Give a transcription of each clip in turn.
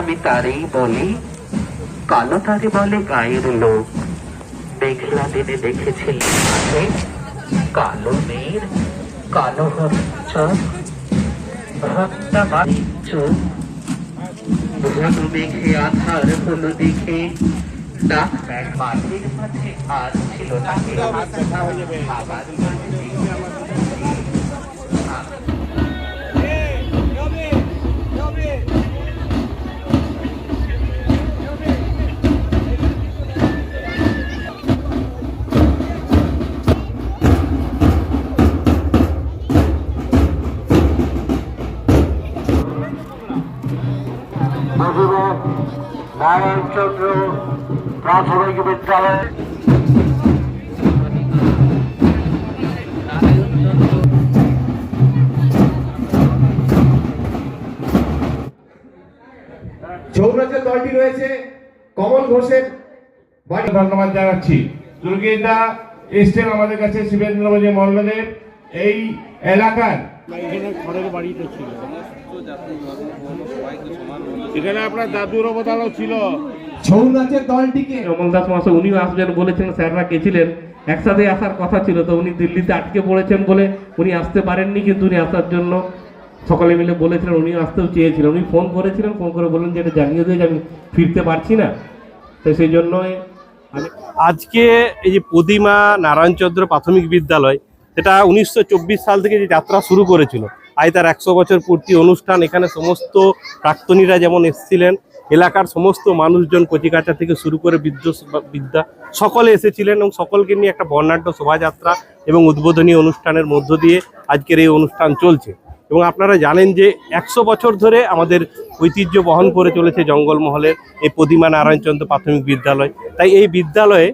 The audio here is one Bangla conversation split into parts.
আমি তারেই বলি কালো তারে বলে গায়ের লোক মেঘলা দিনে দেখেছিলি কালো মেয়ের কালো মেঘে আধার হলো দেখে ডাক মাঠের মাঝে আর ছিল না মধুর নারায়ণচন্দ্র প্রাথমিক বিদ্যালয় দলটি রয়েছে কমল ঘোষের বাড়ি। ধন্যবাদ জানাচ্ছি। এসছেন আমাদের কাছে শিবেন্দ্রবাজি মল্লদেব এই এলাকার এখানে আপনার দাদুর অবদানও ছিল। ছৌ নাচের দলটিকে অমল দাস মহাশয় উনিও আসবেন বলেছেন স্যাররা গেছিলেন। একসাথে আসার কথা ছিল তো উনি দিল্লিতে আটকে পড়েছেন বলে উনি আসতে পারেননি কিন্তু উনি আসার জন্য সকলে মিলে বলেছিলেন উনি আসতেও চেয়েছিলেন। উনি ফোন করেছিলেন ফোন করে বললেন যে এটা জানিয়ে দিয়ে যে আমি ফিরতে পারছি না। তো সেই জন্যই আমি আজকে এই যে প্রতিমা নারায়ণচন্দ্র প্রাথমিক বিদ্যালয় সেটা উনিশশো সাল থেকে যে যাত্রা শুরু করেছিল, আজ তার একশো বছর পূর্তি অনুষ্ঠান, এখানে সমস্ত প্রাক্তনীরা যেমন এসেছিলেন, এলাকার সমস্ত মানুষজন কচিকাচা থেকে শুরু করে বিদ্য বিদ্যা সকলে এসেছিলেন এবং সকলকে নিয়ে একটা বর্ণাঢ্য শোভাযাত্রা এবং উদ্বোধনী অনুষ্ঠানের মধ্য দিয়ে আজকের এই অনুষ্ঠান চলছে। এবং আপনারা জানেন যে একশো বছর ধরে আমাদের ঐতিহ্য বহন করে চলেছে জঙ্গলমহলের এই প্রতিমা নারায়ণচন্দ্র প্রাথমিক বিদ্যালয়। তাই এই বিদ্যালয়ে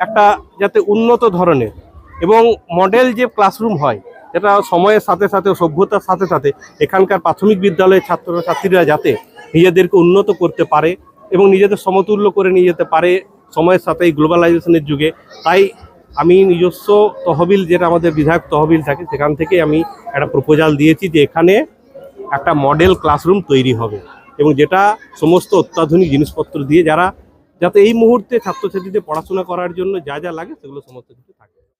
একটা যাতে উন্নত ধরনের এবং মডেল যে ক্লাসরুম হয়, যেটা সময়ের সাথে সাথে সভ্যতার সাথে সাথে এখানকার প্রাথমিক বিদ্যালয়ের ছাত্রছাত্রীরা যাতে নিজেদেরকে উন্নত করতে পারে এবং নিজেদের সমতুল্য করে নিয়ে যেতে পারে সময়ের সাথে এই গ্লোবালাইজেশনের যুগে, তাই আমি নিজস্ব তহবিল যেটা আমাদের বিধায়ক তহবিল থাকে, সেখান থেকে আমি একটা প্রপোজাল দিয়েছি যে এখানে একটা মডেল ক্লাসরুম তৈরি হবে এবং যেটা সমস্ত অত্যাধুনিক জিনিসপত্র দিয়ে যারা, যাতে এই মুহূর্তে ছাত্রছাত্রীদের পড়াশোনা করার জন্য যা যা লাগে সেগুলো সমস্ত কিছু থাকে।